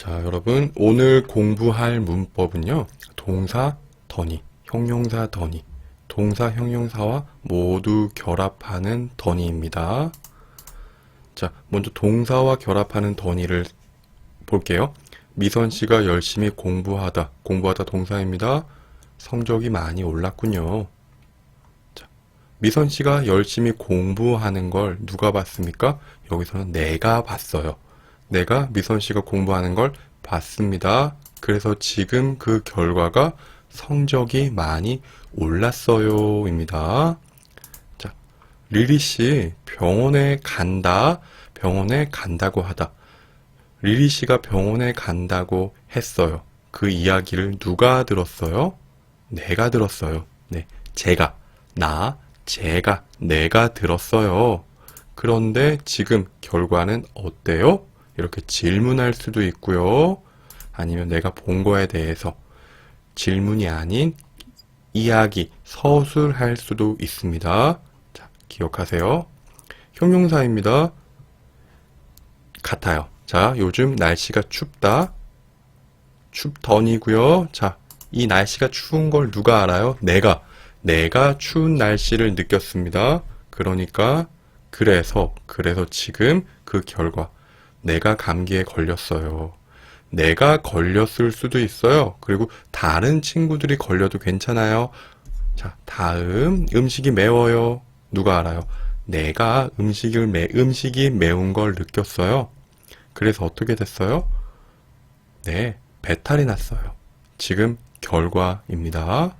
자, 여러분, 오늘 공부할 문법은요, 동사, 던이, 형용사, 던이, 동사, 형용사와 모두 결합하는 던이입니다. 자, 먼저 동사와 결합하는 던이를 볼게요. 미선 씨가 열심히 공부하다, 공부하다 동사입니다. 성적이 많이 올랐군요. 자, 미선 씨가 열심히 공부하는 걸 누가 봤습니까? 여기서는 내가 봤어요. 내가 미선 씨가 공부하는 걸 봤습니다. 그래서 지금 그 결과가 성적이 많이 올랐어요. 입니다. 자, 리리 씨 병원에 간다. 병원에 간다고 하다. 리리 씨가 병원에 간다고 했어요. 그 이야기를 누가 들었어요? 내가 들었어요. 네, 제가, 나, 제가, 내가 들었어요. 그런데 지금 결과는 어때요? 이렇게 질문할 수도 있고요. 아니면 내가 본 거에 대해서 질문이 아닌 이야기, 서술할 수도 있습니다. 자, 기억하세요. 형용사입니다. 같아요. 자, 요즘 날씨가 춥다. 춥더니고요. 자, 이 날씨가 추운 걸 누가 알아요? 내가. 내가 추운 날씨를 느꼈습니다. 그러니까 그래서 그래서 지금 그 결과 내가 감기에 걸렸어요. 내가 걸렸을 수도 있어요. 그리고 다른 친구들이 걸려도 괜찮아요. 자, 다음 음식이 매워요. 누가 알아요? 내가 음식을 매, 음식이 매운 걸 느꼈어요. 그래서 어떻게 됐어요? 네, 배탈이 났어요. 지금 결과입니다.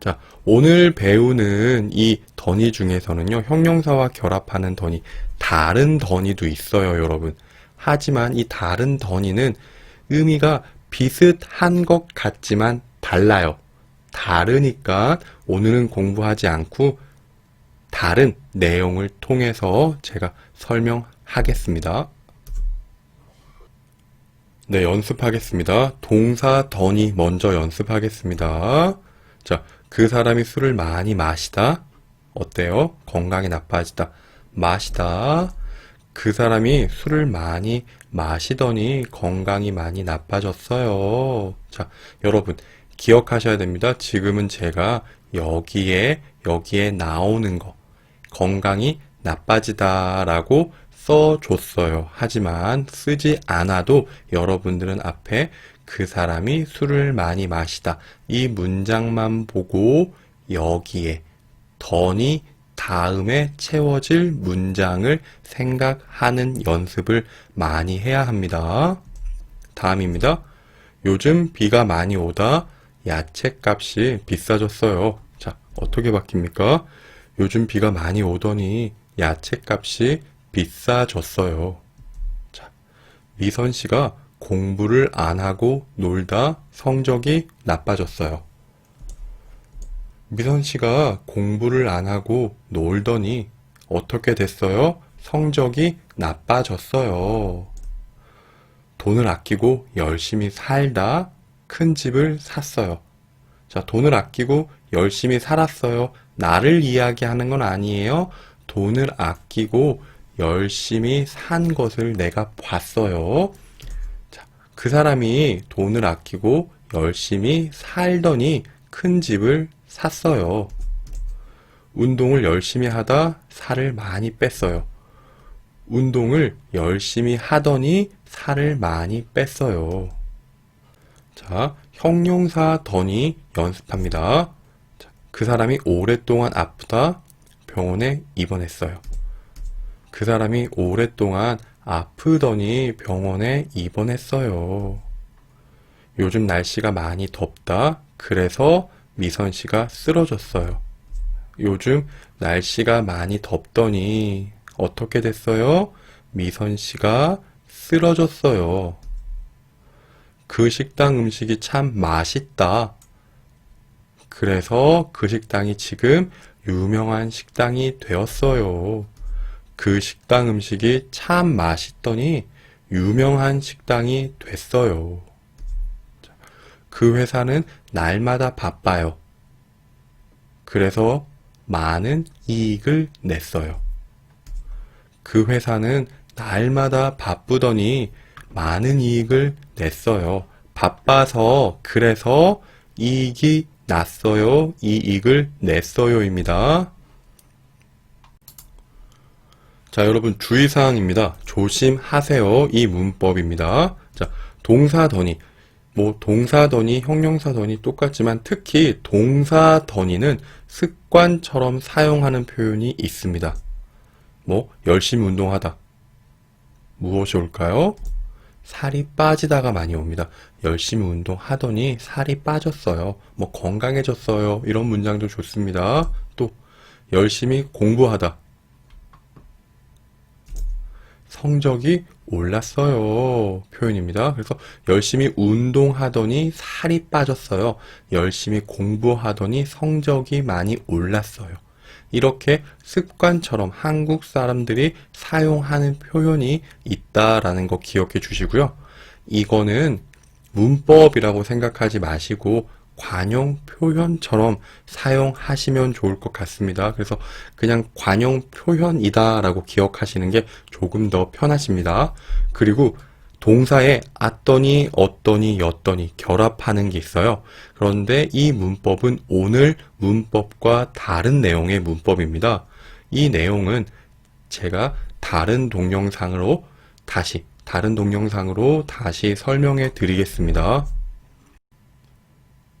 자, 오늘 배우는 이 던이 중에서는요, 형용사와 결합하는 던이, 다른 던이도 있어요, 여러분. 하지만 이 다른 던이는 의미가 비슷한 것 같지만 달라요. 다르니까 오늘은 공부하지 않고 다른 내용을 통해서 제가 설명하겠습니다. 네, 연습하겠습니다. 동사 던이 먼저 연습하겠습니다. 자, 그 사람이 술을 많이 마시다. 어때요? 건강이 나빠지다. 마시다. 그 사람이 술을 많이 마시더니 건강이 많이 나빠졌어요. 자, 여러분, 기억하셔야 됩니다. 지금은 제가 여기에, 여기에 나오는 거, 건강이 나빠지다 라고 써줬어요. 하지만 쓰지 않아도 여러분들은 앞에 그 사람이 술을 많이 마시다. 이 문장만 보고 여기에 던이 다음에 채워질 문장을 생각하는 연습을 많이 해야 합니다. 다음입니다. 요즘 비가 많이 오다 야채 값이 비싸졌어요. 자, 어떻게 바뀝니까? 요즘 비가 많이 오더니 야채 값이 비싸졌어요. 자, 미선 씨가 공부를 안 하고 놀다 성적이 나빠졌어요. 미선 씨가 공부를 안 하고 놀더니 어떻게 됐어요? 성적이 나빠졌어요. 돈을 아끼고 열심히 살다 큰 집을 샀어요. 자, 돈을 아끼고 열심히 살았어요. 나를 이야기하는 건 아니에요. 돈을 아끼고 열심히 산 것을 내가 봤어요. 자, 그 사람이 돈을 아끼고 열심히 살더니 큰 집을 샀어요. 운동을 열심히 하다 살을 많이 뺐어요. 운동을 열심히 하더니 살을 많이 뺐어요. 자, 형용사 더니 연습합니다. 자, 그 사람이 오랫동안 아프다 병원에 입원했어요. 그 사람이 오랫동안 아프더니 병원에 입원했어요. 요즘 날씨가 많이 덥다. 그래서 미선 씨가 쓰러졌어요. 요즘 날씨가 많이 덥더니 어떻게 됐어요? 미선 씨가 쓰러졌어요. 그 식당 음식이 참 맛있다. 그래서 그 식당이 지금 유명한 식당이 되었어요. 그 식당 음식이 참 맛있더니 유명한 식당이 됐어요. 그 회사는 날마다 바빠요. 그래서 많은 이익을 냈어요. 그 회사는 날마다 바쁘더니 많은 이익을 냈어요. 바빠서 그래서 이익이 났어요. 이익을 냈어요입니다. 자, 여러분 주의사항입니다. 조심하세요. 이 문법입니다. 자, 동사더니. 뭐 동사더니, 형용사더니 똑같지만 특히 동사더니는 습관처럼 사용하는 표현이 있습니다. 뭐 열심히 운동하다. 무엇이 올까요? 살이 빠지다가 많이 옵니다. 열심히 운동하더니 살이 빠졌어요. 뭐 건강해졌어요. 이런 문장도 좋습니다. 또 열심히 공부하다. 성적이 올랐어요. 표현입니다. 그래서 열심히 운동하더니 살이 빠졌어요. 열심히 공부하더니 성적이 많이 올랐어요. 이렇게 습관처럼 한국 사람들이 사용하는 표현이 있다라는 거 기억해 주시고요. 이거는 문법이라고 생각하지 마시고 관용 표현처럼 사용하시면 좋을 것 같습니다. 그래서 그냥 관용 표현이다라고 기억하시는 게 조금 더 편하십니다. 그리고 동사에 아떠니, 어떠니, 였더니 결합하는 게 있어요. 그런데 이 문법은 오늘 문법과 다른 내용의 문법입니다. 이 내용은 제가 다른 동영상으로 다시, 다른 동영상으로 다시 설명해 드리겠습니다.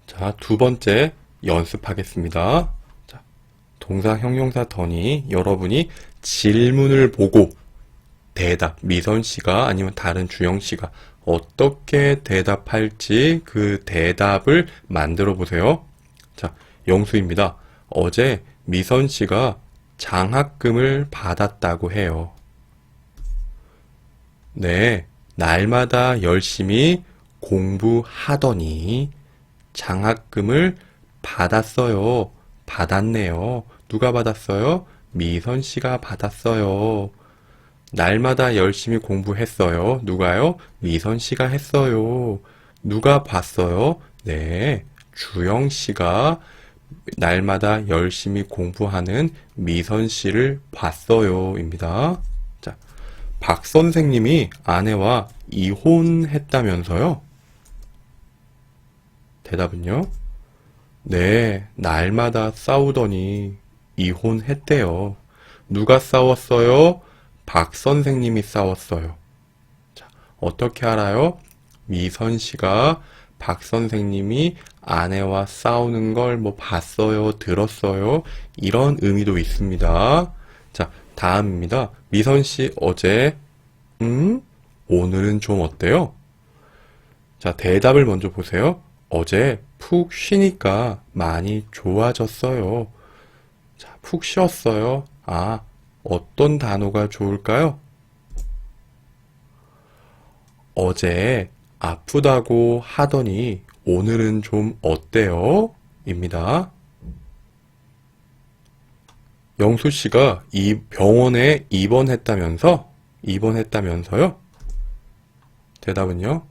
자, 두 번째 연습하겠습니다. 자, 동사, 형용사, 더니 여러분이 질문을 보고 대답, 미선 씨가 아니면 다른 주영 씨가 어떻게 대답할지 그 대답을 만들어 보세요. 자, 영수입니다. 어제 미선 씨가 장학금을 받았다고 해요. 네, 날마다 열심히 공부하더니 장학금을 받았어요. 받았네요. 누가 받았어요? 미선 씨가 받았어요. 날마다 열심히 공부했어요. 누가요? 미선 씨가 했어요. 누가 봤어요? 네, 주영 씨가 날마다 열심히 공부하는 미선 씨를 봤어요. 입니다. 자, 박 선생님이 아내와 이혼했다면서요? 대답은요? 네, 날마다 싸우더니 이혼했대요. 누가 싸웠어요? 박 선생님이 싸웠어요. 자, 어떻게 알아요? 미선 씨가 박 선생님이 아내와 싸우는 걸 뭐 봤어요, 들었어요. 이런 의미도 있습니다. 자, 다음입니다. 미선 씨 어제, 음? 오늘은 좀 어때요? 자, 대답을 먼저 보세요. 어제 푹 쉬니까 많이 좋아졌어요. 자, 푹 쉬었어요. 아, 어떤 단어가 좋을까요? 어제 아프다고 하더니 오늘은 좀 어때요? 입니다. 영수 씨가 이 병원에 입원했다면서? 입원했다면서요? 대답은요?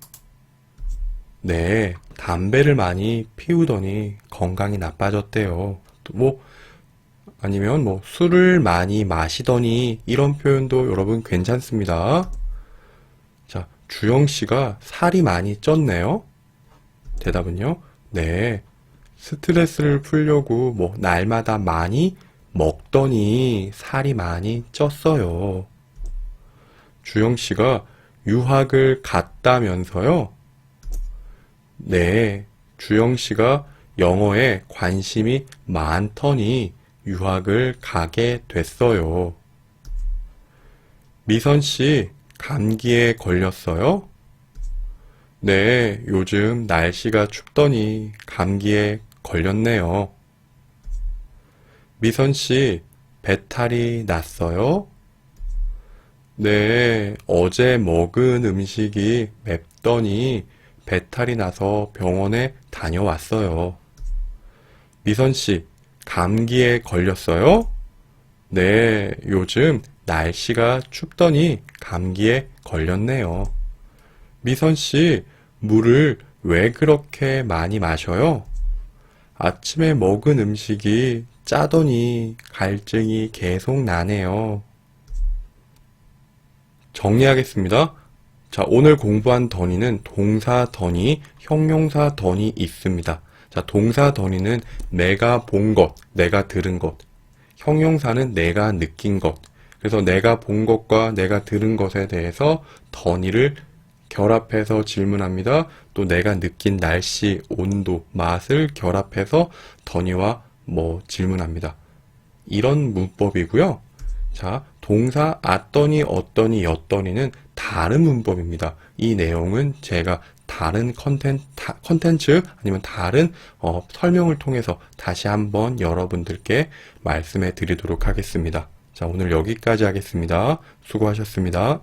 네, 담배를 많이 피우더니 건강이 나빠졌대요. 또 뭐, 아니면 뭐, 술을 많이 마시더니 이런 표현도 여러분 괜찮습니다. 자, 주영 씨가 살이 많이 쪘네요. 대답은요? 네, 스트레스를 풀려고 뭐, 날마다 많이 먹더니 살이 많이 쪘어요. 주영 씨가 유학을 갔다면서요? 네, 주영 씨가 영어에 관심이 많더니 유학을 가게 됐어요. 미선 씨, 감기에 걸렸어요? 네, 요즘 날씨가 춥더니 감기에 걸렸네요. 미선 씨, 배탈이 났어요? 네, 어제 먹은 음식이 맵더니 배탈이 나서 병원에 다녀왔어요. 미선 씨, 감기에 걸렸어요? 네, 요즘 날씨가 춥더니 감기에 걸렸네요. 미선 씨, 물을 왜 그렇게 많이 마셔요? 아침에 먹은 음식이 짜더니 갈증이 계속 나네요. 정리하겠습니다. 자, 오늘 공부한 던이는 동사 던이, 형용사 던이 있습니다. 자, 동사 던이는 내가 본 것, 내가 들은 것. 형용사는 내가 느낀 것. 그래서 내가 본 것과 내가 들은 것에 대해서 던이를 결합해서 질문합니다. 또 내가 느낀 날씨, 온도, 맛을 결합해서 던이와 뭐 질문합니다. 이런 문법이고요. 자, 동사 아떠니, 어떠니, 였더니는 다른 문법입니다. 이 내용은 제가 다른 컨텐, 타- 컨텐츠 아니면 다른 어, 설명을 통해서 다시 한번 여러분들께 말씀해 드리도록 하겠습니다. 자, 오늘 여기까지 하겠습니다. 수고하셨습니다.